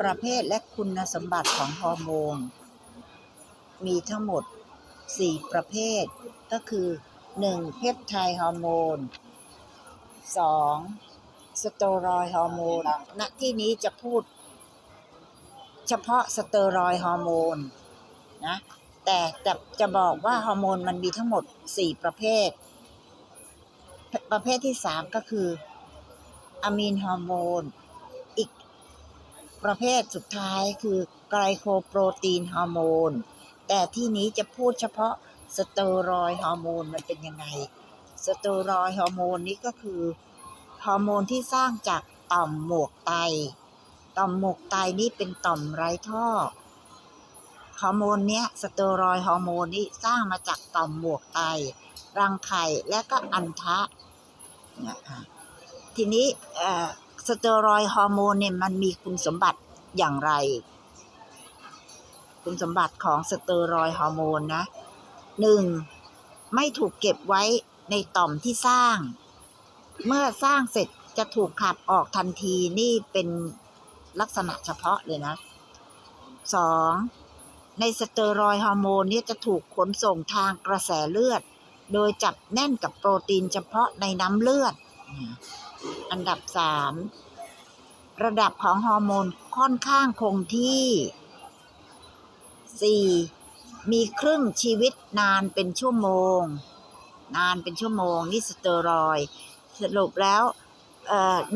ประเภทและคุณสมบัติของฮอร์โมน มีทั้งหมด 4 ประเภท ก็คือ 1. เพปไทด์ฮอร์โมน 2. สเตอรอยฮอร์โมน ณ ที่นี้จะพูด เฉพาะสเตอรอยฮอร์โมนนะแต่จะจะบอกว่าฮอร์โมนมันมีทั้งหมด 4 ประเภท ประเภทที่ 3 ก็คืออะมีนฮอร์โมน ประเภทสุดท้ายคือไกลโคโปรตีนฮอร์โมน แต่ที่นี้จะพูดเฉพาะสเตอรอยฮอร์โมนมันเป็นยังไง สเตอรอยฮอร์โมนนี้ก็คือฮอร์โมนที่สร้างจากต่อมหมวกไต ต่อมหมวกไตนี่เป็นต่อมไร้ท่อ ฮอร์โมนเนี้ยสเตอรอยฮอร์โมนนี้สร้างมาจากต่อมหมวกไต รังไข่และก็อันทะเนี่ยอะทีนี้เอ่อ สเตอรอยฮอร์โมนเนี่ยมันมีคุณสมบัติอย่างไร คุณสมบัติของสเตอรอยฮอร์โมนนะหนึ่งไม่ถูกเก็บไว้ในต่อมที่สร้าง เมื่อสร้างเสร็จจะถูกขับออกทันทีนี่เป็นลักษณะเฉพาะเลยนะสองในสเตอรอยฮอร์โมนเนี่ยจะถูกขนส่งทางกระแสเลือด โดยจับแน่นกับโปรตีนเฉพาะในน้ำเลือด อันดับสามระดับของฮอร์โมนค่อนข้างคงที่สี่มีครึ่งชีวิตนานเป็นชั่วโมง นานเป็นชั่วโมง นี่สเตอรอยด์สรุปแล้ว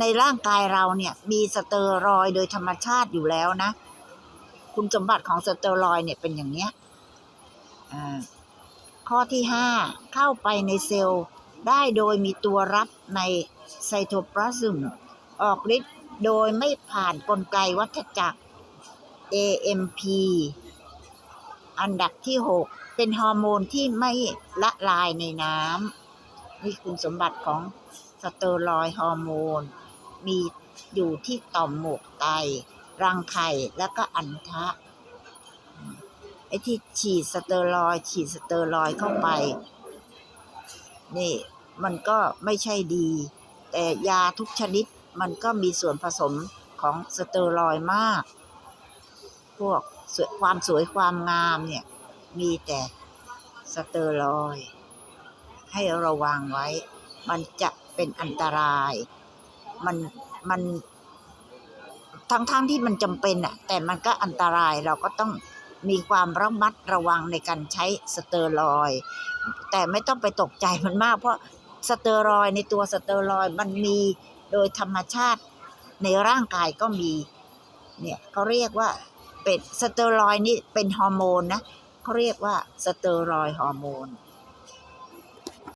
ในร่างกายเราเนี่ยมีสเตอรอยโดยธรรมชาติอยู่แล้วนะ คุณสมบัติของสเตอรอยเนี่ยเป็นอย่างเนี้ยข้อที่ห้าเข้าไปในเซลล์ได้โดยมีตัวรับใน ไซโทพลาซึม ออกฤทธิ์โดยไม่ผ่านกลไกวัฏจักร AMP อันดับที่ 6 เป็นฮอร์โมนที่ไม่ละลายในน้ำนี่คุณสมบัติของสเตอรอยฮอร์โมน มีอยู่ที่ต่อมหมวกไต รังไข่ แล้วก็อันทะ ไอ้ที่ฉีดสเตอรอยฉีดสเตอรอยเข้าไป นี่ มันก็ไม่ใช่ดี แต่ยาทุกชนิดมันก็มีส่วนผสมของสเตอรอยมาก พวกวความสวยความงามเนี่ย มีแต่สเตอรอย ให้ระวังไว้ มันจะเป็นอันตราย มันมันทั้งๆทที่มันจำเป็นอะแต่มันก็อันตรายเราก็ต้องมีความระมัดระวังในการใช้สเตอรอย แต่ไม่ต้องไปตกใจมันมาก เพราะ สเตอรอยในตัวสเตอรอยมันมีโดยธรรมชาติในร่างกายก็มีเนี่ยเขาเรียกว่าเป็นสเตอรอยนี่เป็นฮอร์โมนนะเขาเรียกว่าสเตอรอยฮอร์โมน